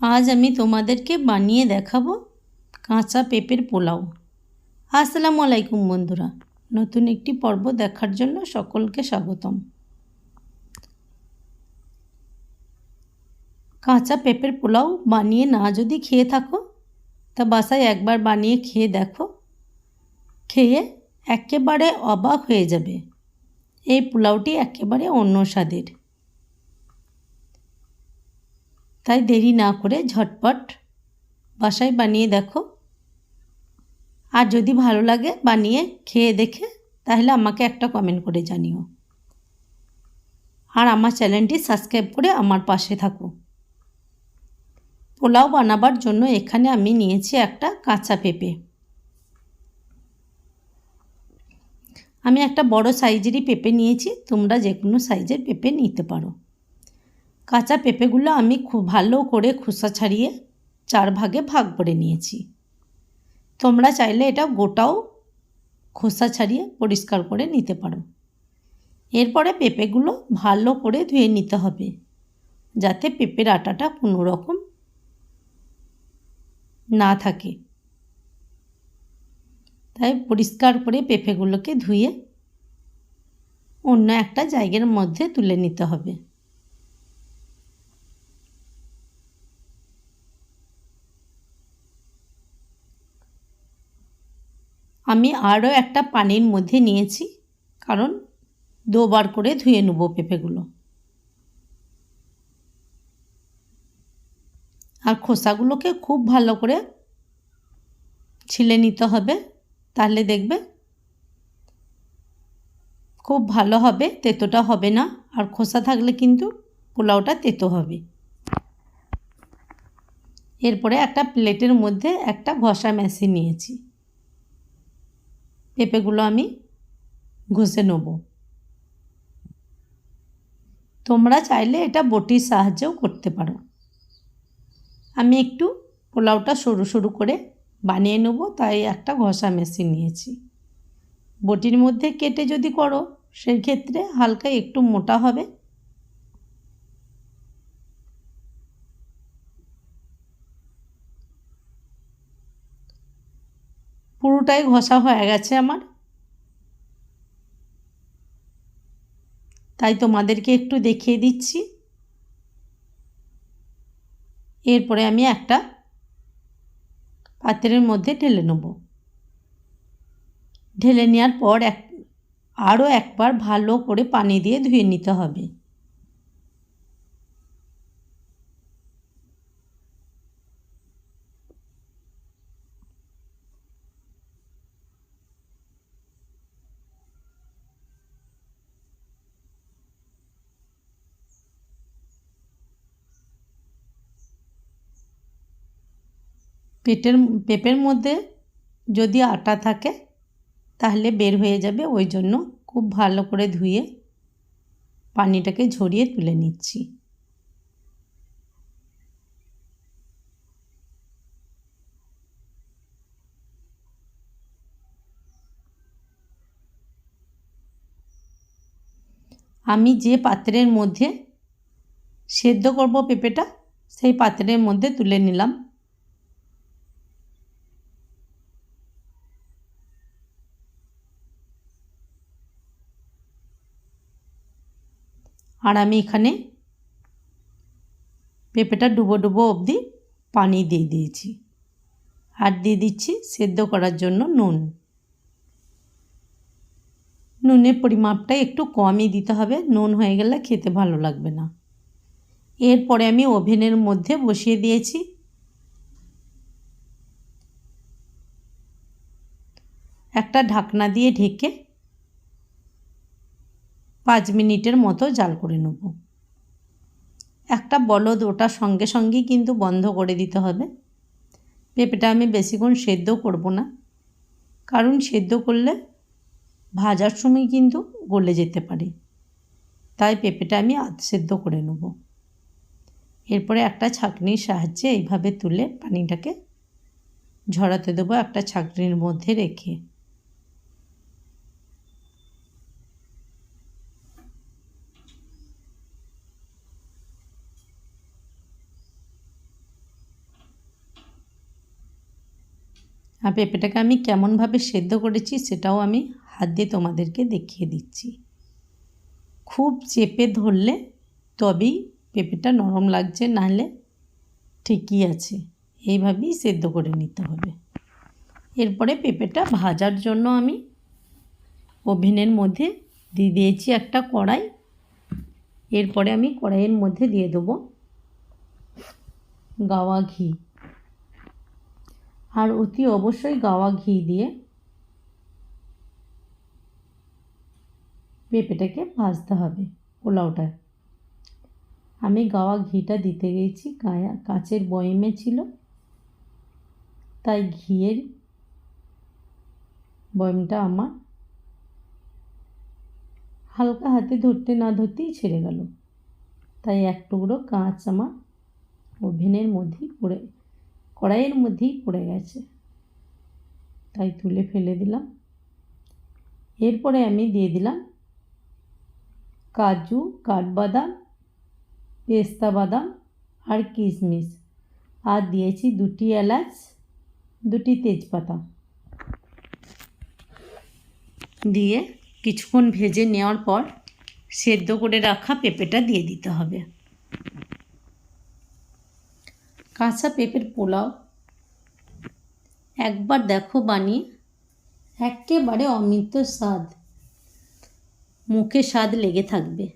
আজ আমি তোমাদেরকে বানিয়ে দেখাবো কাঁচা পেঁপের পোলাও। আসসালামু আলাইকুম বন্ধুরা, নতুন একটি পর্ব দেখার জন্য সকলকে স্বাগতম। কাঁচা পেঁপের পোলাও বানিয়ে না যদি খেয়ে থাকো, তা বাসায় একবার বানিয়ে খেয়ে দেখো। খেয়ে একেবারে অবাক হয়ে যাবে। এই পোলাওটি একেবারে অন্য স্বাদের। তাই দেরি না করে ঝটপট বাসায় বানিয়ে দেখো। আর যদি ভালো লাগে বানিয়ে খেয়ে দেখে, তাহলে আমাকে একটা কমেন্ট করে জানিও। আর আমার চ্যানেলটি সাবস্ক্রাইব করে আমার পাশে থাকো। পোলাও বানাবার জন্য এখানে আমি নিয়েছি একটা কাঁচা পেঁপে। আমি একটা বড় সাইজেরই পেঁপে নিয়েছি, তোমরা যে কোনো সাইজের পেঁপে নিতে পারো। কাঁচা পেঁপেগুলো আমি খুব ভালো করে খোসা ছাড়িয়ে চার ভাগে ভাগ করে নিয়েছি। তোমরা চাইলে এটা গোটাও খোসা ছাড়িয়ে পরিষ্কার করে নিতে পারো। এরপরে পেঁপেগুলো ভালো করে ধুয়ে নিতে হবে, যাতে পেঁপের আটাটা কোনো রকম না থাকে। তাই পরিষ্কার করে পেঁপেগুলোকে ধুয়ে অন্য একটা জায়গার মধ্যে তুলে নিতে হবে। আমি আরও একটা পানির মধ্যে নিয়েছি, কারণ দুবার করে ধুয়ে নেব পেঁপেগুলো। আর খোসাগুলোকে খুব ভালো করে ছিলে নিতে হবে, তাহলে দেখবে খুব ভালো হবে, তেতোটা হবে না, আর খোসা থাকলে কিন্তু পোলাওটা তেতো হবে। এরপরে একটা প্লেটের মধ্যে একটা ঘষা মেশিন নিয়েছি। পেঁপেগুলো আমি ঘষে নেব। তোমরা চাইলে এটা বটির সাহায্যেও করতে পারো। আমি একটু পোলাওটা সরু সরু করে বানিয়ে নেব, তাই একটা ঘষা মেশিন নিয়েছি। বটির মধ্যে কেটে যদি করো সেই ক্ষেত্রে হালকা একটু মোটা হবে। পুরোটাই ঘষা হয়ে গেছে আমার। তাই তোমাদেরকে একটু দেখিয়ে দিচ্ছি। এরপরে আমি একটা পাত্রের মধ্যে ঢেলে নেব। ঢেলে নেওয়ার পর এক আরও একবার ভালো করে পানি দিয়ে ধুয়ে নিতে হবে। পেটের, পেঁপের মধ্যে যদি আটা থাকে, তাহলে বের হয়ে যাবে। ওই জন্য খুব ভালো করে ধুয়ে পানিটাকে ঝরিয়ে তুলে নিচ্ছি। আমি যে পাত্রের মধ্যে সেদ্ধ করব পেঁপেটা, সেই পাত্রের মধ্যে তুলে নিলাম। আর আমি এখানে পেঁপেটা ডুবো ডুবো অবধি পানি দিয়ে দিয়েছি। আর দিয়ে দিচ্ছি সেদ্ধ করার জন্য নুন। নুনের পরিমাপটা একটু কমই দিতে হবে, নুন হয়ে গেলে খেতে ভালো লাগবে না। এরপরে আমি ওভেনের মধ্যে বসিয়ে দিয়েছি। একটা ঢাকনা দিয়ে ঢেকে পাঁচ মিনিটের মতো জাল করে নেব। একটা বলদ ওটা সঙ্গে সঙ্গেই কিন্তু বন্ধ করে দিতে হবে। পেঁপেটা আমি বেশিক্ষণ সেদ্ধ করব না, কারণ সেদ্ধ করলে ভাজার সময় কিন্তু গলে যেতে পারে। তাই পেঁপেটা আমি আধ সেদ্ধ করে নেব। এরপরে একটা ছাঁকনির সাহায্যে এইভাবে তুলে পানিটাকে ঝরাতে দেবো একটা ছাঁকনির মধ্যে রেখে। আর পেঁপেটাকে আমি কেমনভাবে সেদ্ধ করেছি সেটাও আমি হাত দিয়ে তোমাদেরকে দেখিয়ে দিচ্ছি। খুব চেপে ধরলে তবেই পেঁপেটা নরম লাগছে, নাহলে ঠিকই আছে। এইভাবেই সেদ্ধ করে নিতে হবে। এরপরে পেঁপেটা ভাজার জন্য আমি ওভেনের মধ্যে দিয়ে দিয়েছি একটা কড়াই। এরপরে আমি কড়াইয়ের মধ্যে দিয়ে দেবো গাওয়া ঘি। আর অতি অবশ্যই গাওয়া ঘি দিয়ে পেঁপেটাকে ভাজতে হবে পোলাওটা। আমি গাওয়া ঘিটা দিতে গেছি, গায়া, কাচের বয়মে ছিল। তাই ঘিয়ের বয়মটা আমার হালকা হাতে ধরতে না ধরতেই ছেড়ে গেল। তাই এক টুকরো কাঁচ আমার ওভেনের মধ্যেই পড়ে কড়াইয়ের মধ্যেই পড়ে গেছে। তাই তুলে ফেলে দিলাম। এরপরে আমি দিয়ে দিলাম কাজু, কাঠবাদাম, পেস্তা বাদাম আর কিশমিশ। আর দিয়েছি দুটি এলাচ, দুটি তেজপাতা। দিয়ে কিছুক্ষণ ভেজে নেওয়ার পর সেদ্ধ করে রাখা পেঁপেটা দিয়ে দিতে হবে। কাঁচা পেঁপের পোলাও। একবার দেখো বানিয়ে, একেবারে অমৃত স্বাদ। মুখে স্বাদ লেগে থাকবে।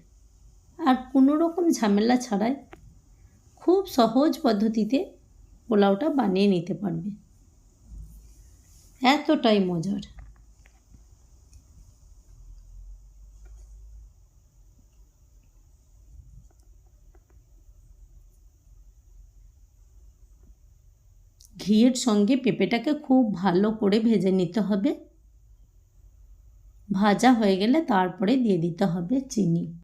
আর কোনো রকম ঝামেলা ছাড়াই খুব সহজ পদ্ধতিতে পোলাওটা বানিয়ে নিতে পারবে। এতটাই মজার। ঘিয়ের সঙ্গে পেঁপেটাকে খুব ভালো করে ভেজে নিতে হবে। ভাজা হয়ে গেলে তারপরে দিয়ে দিতে হবে চিনি।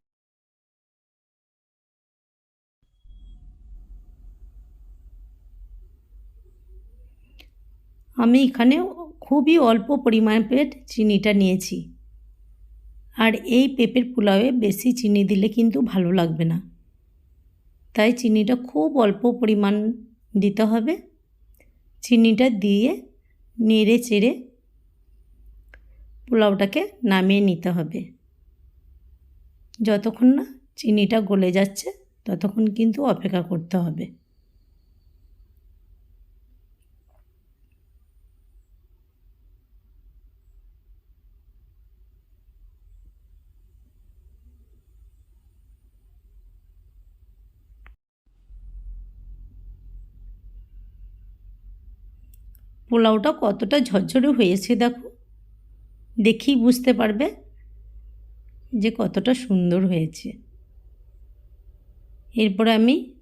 আমি এখানে খুবই অল্প পরিমাণের চিনিটা নিয়েছি। আর এই পেঁপের পোলাওয়ে বেশি চিনি দিলে কিন্তু ভালো লাগবে না। তাই চিনিটা খুব অল্প পরিমাণ দিতে হবে। চিনিটা দিয়ে নেড়ে চেড়ে পোলাওটাকে নামিয়ে নিতে হবে। যতক্ষণ না চিনিটা গলে যাচ্ছে, ততক্ষণ কিন্তু অপেক্ষা করতে হবে। পোলাওটা কতটা ঝরঝরে হয়েছে দেখো। দেখেই বুঝতে পারবে যে কতটা সুন্দর হয়েছে। এরপর আমি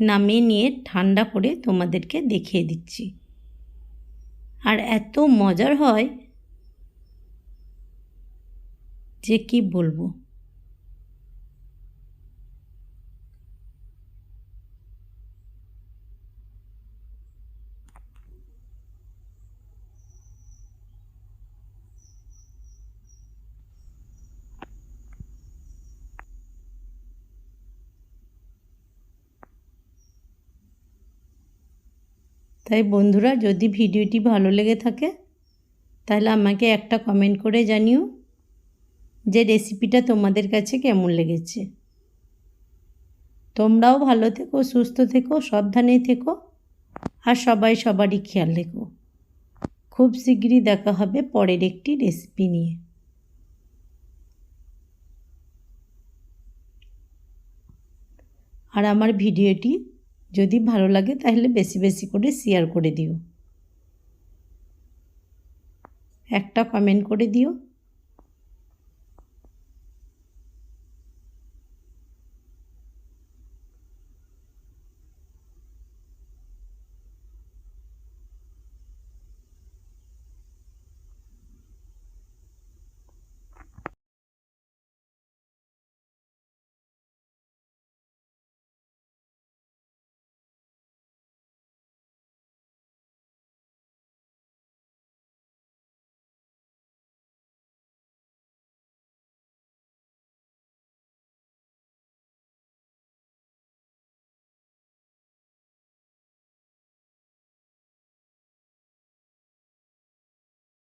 নামিয়ে নিয়ে ঠান্ডা করে তোমাদেরকে দেখিয়ে দিচ্ছি। আর এত মজার হয় যে কি বলব? তাই বন্ধুরা, যদি ভিডিওটি ভালো লেগে থাকে, তাহলে আমাকে একটা কমেন্ট করে জানিও যে রেসিপিটা তোমাদের কাছে কেমন লেগেছে। তোমরাও ভালো থেকো, সুস্থ থেকো, সাবধানে থেকো, আর সবাই সবারই খেয়াল রেখো। খুব শীঘ্রই দেখা হবে পরের একটি রেসিপি নিয়ে। আর আমার ভিডিওটি যদি ভালো লাগে তাহলে বেশি বেশি করে শেয়ার করে দিও। একটা কমেন্ট করে দিও।